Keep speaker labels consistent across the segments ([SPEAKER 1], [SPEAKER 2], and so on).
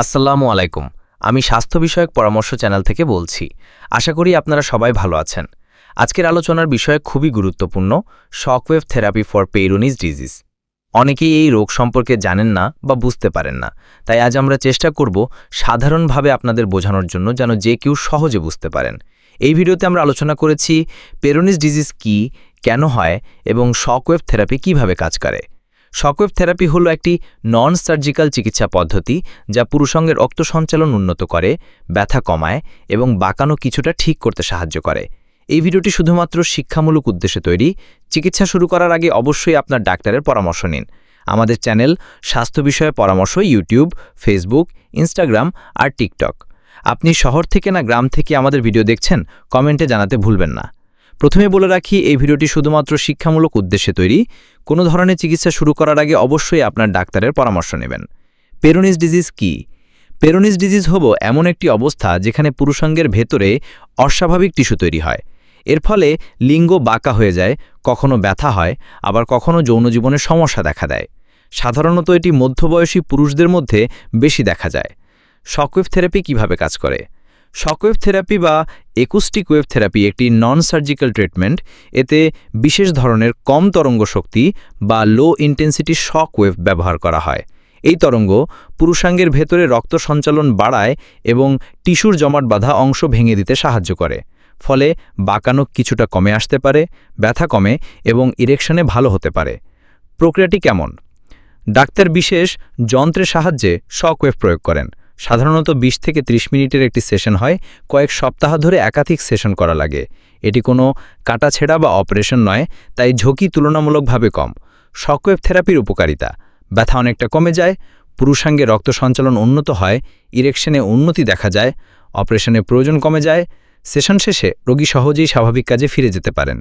[SPEAKER 1] আসসালামু আলাইকুম। আমি স্বাস্থ্য বিষয়ক পরামর্শ চ্যানেল থেকে বলছি। আশা করি আপনারা সবাই ভালো আছেন। আজকের আলোচনার বিষয় খুবই গুরুত্বপূর্ণ, shockwave therapy for Peyronie's disease. অনেকেই এই রোগ সম্পর্কে জানেন না বা বুঝতে পারেন না। তাই আজ আমরা চেষ্টা করব সাধারণভাবে আপনাদের বোঝানোর জন্য যেন যে কেউ সহজে বুঝতে পারেন। এই ভিডিওতে আমরা আলোচনা করেছি পেরোনিস ডিজিজ কি, কেন হয়, এবং শকওয়েভ থেরাপি কীভাবে কাজ করে। শকওয়েভ থেরাপি হলো একটি নন সার্জিক্যাল চিকিৎসা পদ্ধতি যা পুরুষঙ্গের রক্ত সঞ্চালন উন্নত করে, ব্যথা কমায় এবং বাঁকানো কিছুটা ঠিক করতে সাহায্য করে। এই ভিডিওটি শুধুমাত্র শিক্ষামূলক উদ্দেশ্যে তৈরি। চিকিৎসা শুরু করার আগে অবশ্যই আপনার ডাক্তারের পরামর্শ নিন। আমাদের চ্যানেল স্বাস্থ্য বিষয়ে পরামর্শ ইউটিউব, ফেসবুক, ইনস্টাগ্রাম আর টিকটক। আপনি শহর থেকে না গ্রাম থেকে আমাদের ভিডিও দেখছেন, কমেন্টে জানাতে ভুলবেন না। প্রথমে বলে রাখি, এই ভিডিওটি শুধুমাত্র শিক্ষামূলক উদ্দেশ্যে তৈরি। কোনো ধরনের চিকিৎসা শুরু করার আগে অবশ্যই আপনার ডাক্তারের পরামর্শ নেবেন। পেরোনিস ডিজিজ কি? পেরোনিস ডিজিজ হব এমন একটি অবস্থা যেখানে পুরুষাঙ্গের ভেতরে অস্বাভাবিক টিস্যু তৈরি হয়। এর ফলে লিঙ্গ বাঁকা হয়ে যায়, কখনো ব্যথা হয়, আবার কখনো যৌন জীবনের সমস্যা দেখা দেয়। সাধারণত এটি মধ্যবয়সী পুরুষদের মধ্যে বেশি দেখা যায়। শকওয়েভ থেরাপি কীভাবে কাজ করে? শকওয়েভ থেরাপি বা একুস্টিক ওয়েভ থেরাপি একটি নন সার্জিক্যাল ট্রিটমেন্ট এতে বিশেষ ধরনের কম তরঙ্গ শক্তি বা লো ইন্টেন্সিটি শক ওয়েভ ব্যবহার করা হয়। এই তরঙ্গ পুরুষাঙ্গের ভেতরে রক্ত সঞ্চালন বাড়ায় এবং টিস্যুর জমাট বাঁধা অংশ ভেঙে দিতে সাহায্য করে। ফলে বাঁকানো কিছুটা কমে আসতে পারে, ব্যথা কমে এবং ইরেকশনে ভালো হতে পারে। প্রক্রিয়াটি কেমন? ডাক্তার বিশেষ যন্ত্রের সাহায্যে শক ওয়েভ প্রয়োগ করেন। সাধারণত ২০ থেকে ৩০ মিনিটের একটি সেশন হয়। কয়েক সপ্তাহ ধরে একাধিক সেশন করা লাগে। এটি কোনো কাটাছেড়া বা অপারেশন নয়, তাই ঝুঁকি তুলনামূলকভাবে কম। শকওয়েভ থেরাপির উপকারিতা। ব্যথা অনেকটা কমে যায়, পুরুষাঙ্গে রক্ত সঞ্চালন উন্নত হয়, ইরেকশনে উন্নতি দেখা যায়, অপারেশনে প্রয়োজন কমে যায়। সেশন শেষে রোগী সহজেই স্বাভাবিক কাজে ফিরে যেতে পারেন।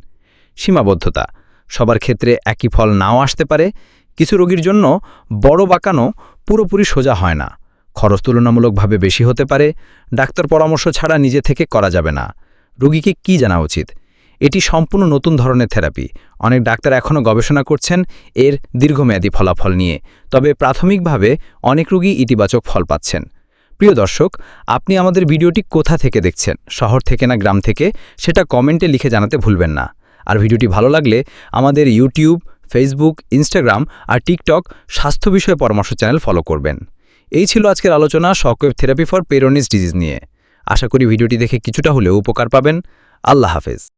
[SPEAKER 1] সীমাবদ্ধতা। সবার ক্ষেত্রে একই ফল নাও আসতে পারে। কিছু রোগীর জন্য বড় বাঁকানো পুরোপুরি সোজা হয় না। খরচ তুলনামূলকভাবে বেশি হতে পারে, ডাক্তার পরামর্শ ছাড়া নিজে থেকে করা যাবে না। রোগীকে কি জানা উচিত? এটি সম্পূর্ণ নতুন ধরনের থেরাপি। অনেক ডাক্তার এখনও গবেষণা করছেন এর দীর্ঘমেয়াদী ফলাফল নিয়ে। তবে প্রাথমিকভাবে অনেক রোগী ইতিবাচক ফল পাচ্ছেন। প্রিয় দর্শক, আপনি আমাদের ভিডিওটি কোথা থেকে দেখছেন? শহর থেকে না গ্রাম থেকে? সেটা কমেন্টে লিখে জানাতে ভুলবেন না। আর ভিডিওটি ভালো লাগলে আমাদের ইউটিউব, ফেসবুক, ইনস্টাগ্রাম আর টিকটক স্বাস্থ্য বিষয়ে পরামর্শ চ্যানেল ফলো করবেন। এই ছিল আজকের আলোচনা shockwave therapy for Peyronie's disease নিয়ে। আশা করি ভিডিওটি দেখে কিছুটা হলেও উপকার পাবেন। আল্লাহ হাফেজ।